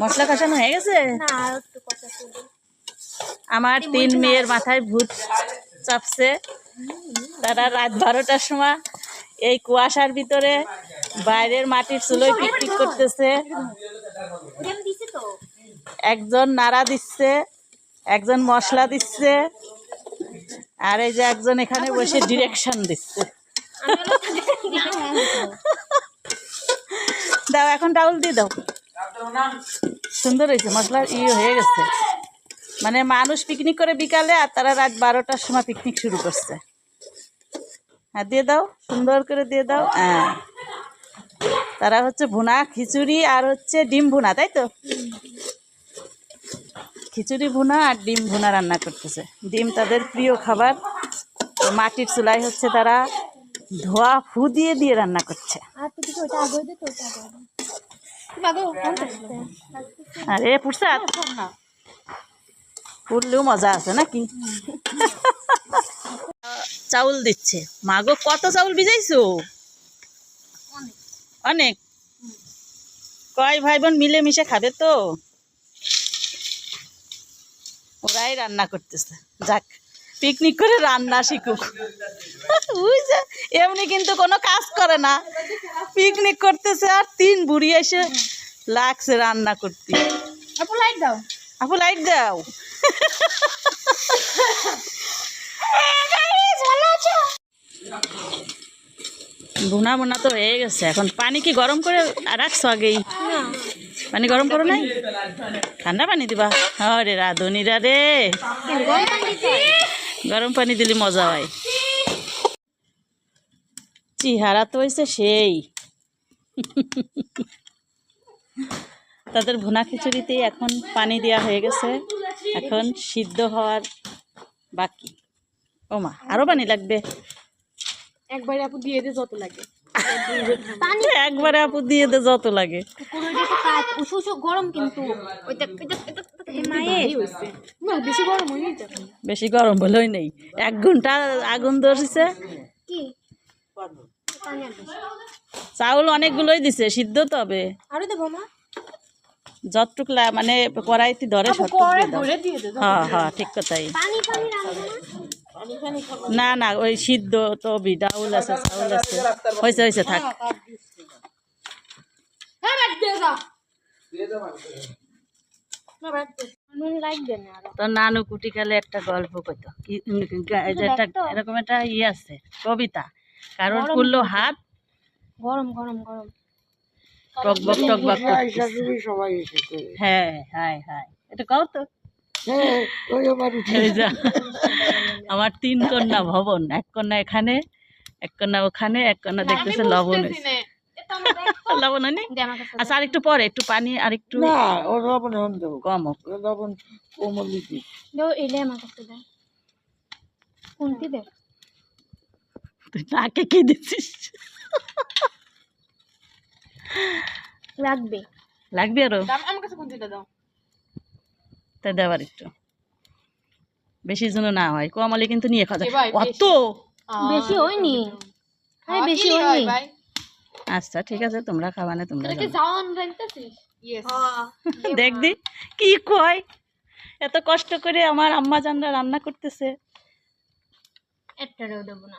মশলা কষানো হয়ে গেছে? আমার তিন মেয়ের মাথায় ভূত চাপছে। তারা রাত বারোটার সময় এই কুয়াশার ভিতরে বাইরের মাটির চুলোয় পিকনিক করতেছে। একজন নাড়া দিচ্ছে একজন মশলা দিচ্ছে আর এই যে একজন এখানে বসে ডিরেকশন দিচ্ছে। দাও এখন ডাউল দিয়ে দাও। সুন্দর হয়েছে মশলা ইয়ে হয়ে গেছে। মানে মানুষ পিকনিক করে বিকালে আর তারা রাত বারোটার সময় পিকনিক শুরু করছে। হ্যাঁ দিয়ে দাও, সুন্দর করে দিয়ে দাও। হ্যাঁ। তারা হচ্ছে ভুনা, খিচুড়ি আর হচ্ছে ডিম ভুনা, তাই তো? খিচুড়ি ভুনা আর ডিম ভুনা রান্না করতেছে। ডিম তাদের প্রিয় খাবার। মাটির চুলাই হচ্ছে তারা ধোয়া, ফু দিয়ে দিয়ে রান্না করছে। আর পুরসাদ পুরলেও মজা আছে নাকি? চাউল দিচ্ছে। মাগো কত চাউল ভিজাইছো? অনেক। কয় ভাই বোন মিলে মিশে খাবে তো? ওরাই রান্না করতেছে। যাক। পিকনিক করে রান্না শিখুক। বুঝছে? এমনি কিন্তু কোনো কাজ করে না। পিকনিক করতেছে আর তিন বুড়ি এসে লাগছে রান্না করতে। আপু লাইট দাও। আপু লাইট দাও। ভুনা ভুনা তো হয়ে গেছে। এখন পানি কি গরম করে রাখছো আগেই? পানি গরম করো নাই? ঠান্ডা পানি দিবা? আরে রাধুনিরা রে গরম পানি দিলে মজা হয়। চেহারা তো হয়েছে সেই। তাদের ভুনা খিচুড়িতে এখন পানি দেওয়া হয়ে গেছে। এখন সিদ্ধ হওয়ার বাকি। ও মা আরও পানি লাগবে। একবারে আপু দিয়ে দে যত লাগে। একবারে আপু দিয়ে দে যত লাগে। গরম কিন্তু। বেশি গরম হয়ে বলেই নেই। এক ঘণ্টা আগুন ধরছে। চাউল অনেকগুলোই দিছে সিদ্ধ তবে আরও দেবো মা। যতটুক মানে কড়াইতে ধরে হ্যাঁ হ্যাঁ ঠিক কথাই। পানি পানি রাখব না না না ওই সিদ্ধ তো ডাউল আছে চাউল আছে। হয়েছে হয়েছে থাক। তো নানু কুটিকালে একটা গল্প এরকম একটা ইয়ে আছে কবিতা। কারোর করল হাত। গরম গরম গরম। টকবক টকবক হ্যাঁ হ্যাঁ হ্যাঁ এটা কও তো। আমার তিন কন্যা ভবন। এক কন্যা এখানে এক কন্যা ওখানে এক কন্যা দেখতেছে লবণ। লবণ হয়নি আচ্ছা আর একটু পরে একটু পানি আর একটু না ও লবণ কম হোক। লবণ কোমল দিতে দাও এলে আমার কাছে দে কোনটি দে তুই নাকে কি দিচ্ছিস লাগবে। লাগবে আরও? আমার কাছে কোনটি দাও? তা দেওয়ার একটু বেশি যেন না হয় কমালে কিন্তু নিয়ে খাওয়া যায়। কত বেশি। হয়নি। আরে বেশি হয়নি। আচ্ছা ঠিক আছে তোমরা খাবা না তোমরা জানো। জান রাখতেছিস ইয়েস দেখ কি কয়? এত কষ্ট করে আমার আম্মা জানরা রান্না করতেছে। একটারেও দেবো না।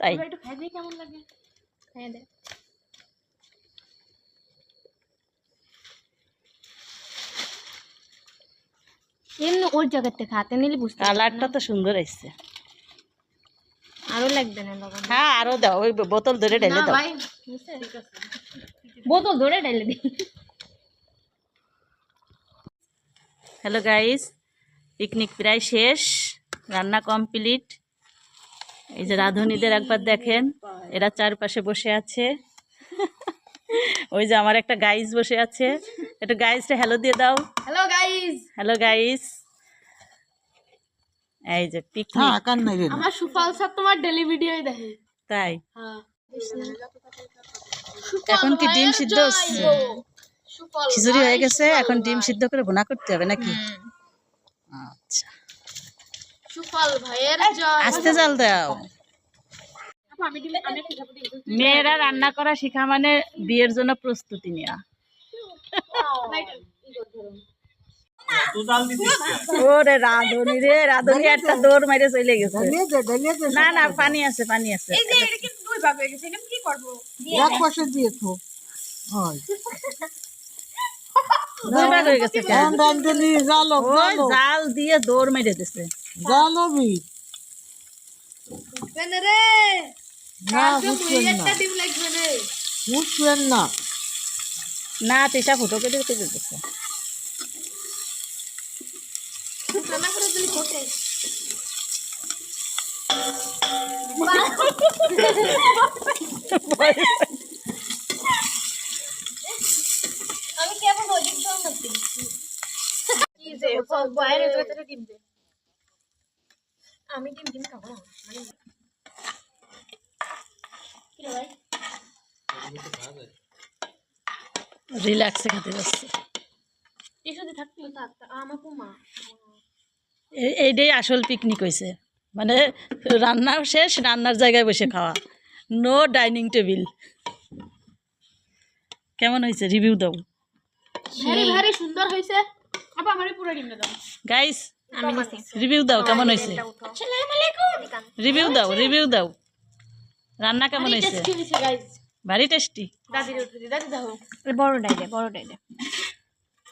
তাই। একটু খাই দিই কেমন লাগে? খাই দে। এমনি ওর জায়গার থেকে হাতে নিলে বুঝতে কালারটা তো সুন্দর এসছে না। আরও লাগবে না লবণ হ্যাঁ আরও দাও ওই বোতল ধরে ঢেলে দাও। বোতল ধরে ঢেলে দিই হ্যালো গাইস পিকনিক প্রায় শেষ রান্না কমপ্লিট এই যে রাঁধুনিদের একবার দেখেন এরা চারপাশে বসে আছে। ওই যে আমার একটা গাইস বসে আছে। একটু গাইসটা হ্যালো দিয়ে দাও। হ্যালো গাইস হ্যালো গাইস এই যে হ্যাঁ পিকনিক কান নাই রে আমার সুফল সব তোমার ডেলি ভিডিওই দেখে। তাই? হ্যাঁ। এখন কি ডিম সিদ্ধ? হচ্ছে খিচুড়ি হয়ে গেছে এখন ডিম সিদ্ধ করে ভুনা করতে হবে নাকি? আচ্ছা। সুফল ভাইয়ের জয়। আস্তে জাল দাও। মেয়েরা রান্না করা শেখা মানে বিয়ের জন্য প্রস্তুতি নেওয়া ওরে রাধুনি রে রাধুনি একটা দৌড় মেরে চলে গেছে। না না পানি আছে পানি আছে। এক পাশে দিয়ে তো জালো দিয়ে দৌড় মেরে দিছে। জালো না তিসা ফুটো কেটে কেটে দিছে আমি কেমন ওদিক দাও না কি যে বাইরে ভেতরে ডিম দে আমি ডিম ডিম খাব না মানে কি রে ভাই রিল্যাক্সে খেতে যাচ্ছে টিস্যুতে থাকবি থাক আমার এই- এইটাই আসল পিকনিক হয়েছে মানে রান্না শেষ রান্নার জায়গায় বসে খাওয়া। নো ডাইনিং টেবিল কেমন হয়েছে রিভিউ দাও। ভারী ভারী সুন্দর হয়েছে আপা আমারে পুরো ডিম দাও। গাইস রিভিউ দাও কেমন হয়েছে রিভিউ দাও রিভিউ দাও। রান্না কেমন হয়েছে টেস্টি হয়েছে গাইস ভারী টেস্টি দাদি দাদি দাও। বড় ডাইলে বড় ডাইলে